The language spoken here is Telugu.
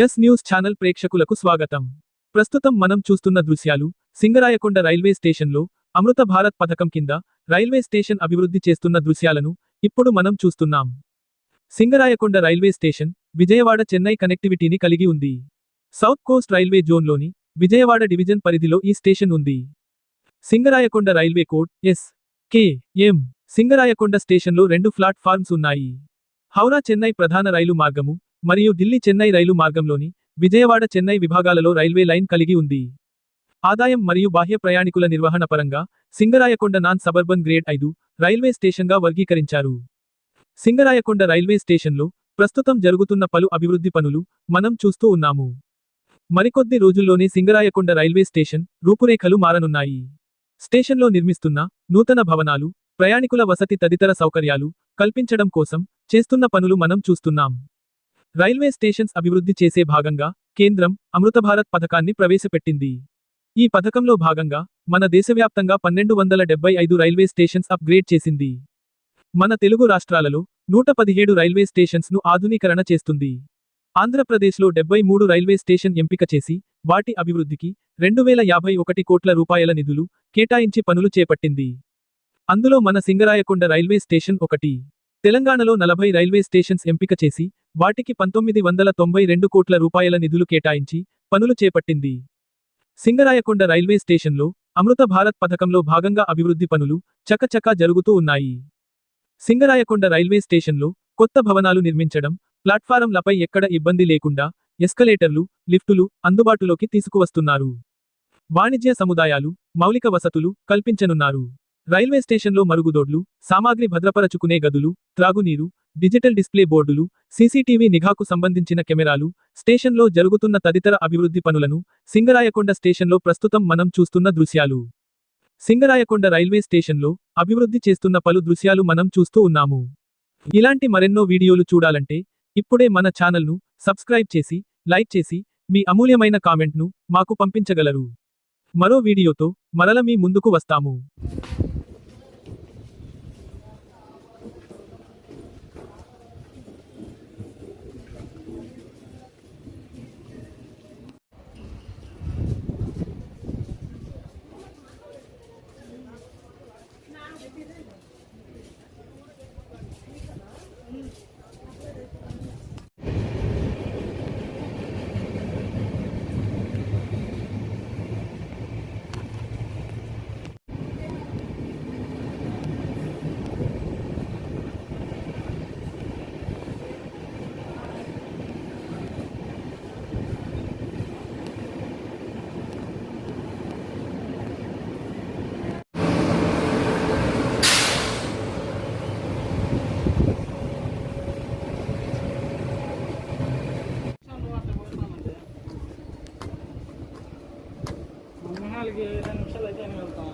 ఎస్ న్యూస్ ఛానల్ ప్రేక్షకులకు స్వాగతం. ప్రస్తుతం మనం చూస్తున్న దృశ్యాలు సింగరాయకొండ రైల్వే స్టేషన్లో అమృత భారత్ పథకం కింద రైల్వే స్టేషన్ అభివృద్ధి చేస్తున్న దృశ్యాలను ఇప్పుడు మనం చూస్తున్నాం. సింగరాయకొండ రైల్వే స్టేషన్ విజయవాడ చెన్నై కనెక్టివిటీని కలిగి ఉంది. సౌత్ కోస్ట్ రైల్వే జోన్లోని విజయవాడ డివిజన్ పరిధిలో ఈ స్టేషన్ ఉంది. Singarayakonda railway code S K M Singarayakonda స్టేషన్లో రెండు ప్లాట్ఫార్మ్స్ ఉన్నాయి. హౌరా చెన్నై ప్రధాన రైలు మార్గము మరియు ఢిల్లీ చెన్నై రైలు మార్గంలోని విజయవాడ చెన్నై విభాగాలలో రైల్వే లైన్ కలిగి ఉంది. ఆదాయం మరియు బాహ్య ప్రయాణికుల నిర్వహణ పరంగా సింగరాయకొండ నాన్ సబర్బన్ గ్రేడ్ ఐదు రైల్వే స్టేషన్గా వర్గీకరించారు. సింగరాయకొండ రైల్వే స్టేషన్లో ప్రస్తుతం జరుగుతున్న పలు అభివృద్ధి పనులు మనం చూస్తూ ఉన్నాము. మరికొద్ది రోజుల్లోనే సింగరాయకొండ రైల్వే స్టేషన్ రూపురేఖలు మారనున్నాయి. స్టేషన్లో నిర్మిస్తున్న నూతన భవనాలు ప్రయాణికుల వసతి తదితర సౌకర్యాలు కల్పించడం కోసం చేస్తున్న పనులు మనం చూస్తున్నాం. రైల్వే స్టేషన్స్ అభివృద్ధి చేసే భాగంగా కేంద్రం అమృత భారత్ పథకాన్ని ప్రవేశపెట్టింది. ఈ పథకంలో భాగంగా మన దేశవ్యాప్తంగా పన్నెండు వందల డెబ్బై ఐదు రైల్వే స్టేషన్స్ అప్గ్రేడ్ చేసింది. మన తెలుగు రాష్ట్రాలలో నూట పదిహేడు రైల్వే స్టేషన్స్ను ఆధునీకరణ చేస్తుంది. ఆంధ్రప్రదేశ్లో డెబ్బై మూడు రైల్వే స్టేషన్ ఎంపిక చేసి వాటి అభివృద్ధికి రెండు వేల యాభై ఒకటి కోట్ల రూపాయల నిధులు కేటాయించి పనులు చేపట్టింది. అందులో మన సింగరాయకొండ రైల్వే స్టేషన్ ఒకటి. తెలంగాణలో నలభై రైల్వే స్టేషన్స్ ఎంపిక చేసి వాటికి పంతొమ్మిది వందల తొంభై రెండు కోట్ల రూపాయల నిధులు కేటాయించి పనులు చేపట్టింది. సింగరాయకొండ రైల్వే స్టేషన్లో అమృత భారత్ పథకంలో భాగంగా అభివృద్ధి పనులు చకచకా జరుగుతూ ఉన్నాయి. సింగరాయకొండ రైల్వే స్టేషన్లో కొత్త భవనాలు నిర్మించడం ప్లాట్ఫారంలపై ఎక్కడ ఇబ్బంది లేకుండా ఎస్కలేటర్లు లిఫ్టులు అందుబాటులోకి తీసుకువస్తున్నారు. వాణిజ్య సముదాయాలు మౌలిక వసతులు కల్పించనున్నారు. రైల్వే స్టేషన్లో మరుగుదొడ్లు సామాగ్రి భద్రపరచుకునే గదులు త్రాగునీరు డిజిటల్ డిస్ప్లే బోర్డులు సీసీటీవీ నిఘాకు సంబంధించిన కెమెరాలు స్టేషన్లో జరుగుతున్న తదితర అభివృద్ధి పనులను సింగరాయకొండ స్టేషన్లో ప్రస్తుతం మనం చూస్తున్న దృశ్యాలు. సింగరాయకొండ రైల్వే స్టేషన్లో అభివృద్ధి చేస్తున్న పలు దృశ్యాలు మనం చూస్తూ ఉన్నాము. ఇలాంటి మరెన్నో వీడియోలు చూడాలంటే ఇప్పుడే మన ఛానల్ను సబ్స్క్రైబ్ చేసి లైక్ చేసి మీ అమూల్యమైన కామెంట్ను మాకు పంపించగలరు. మరో వీడియోతో మరల మీ ముందుకు వస్తాము. నాలుగు ఐదు నిమిషాలు అయితే వెళ్తాం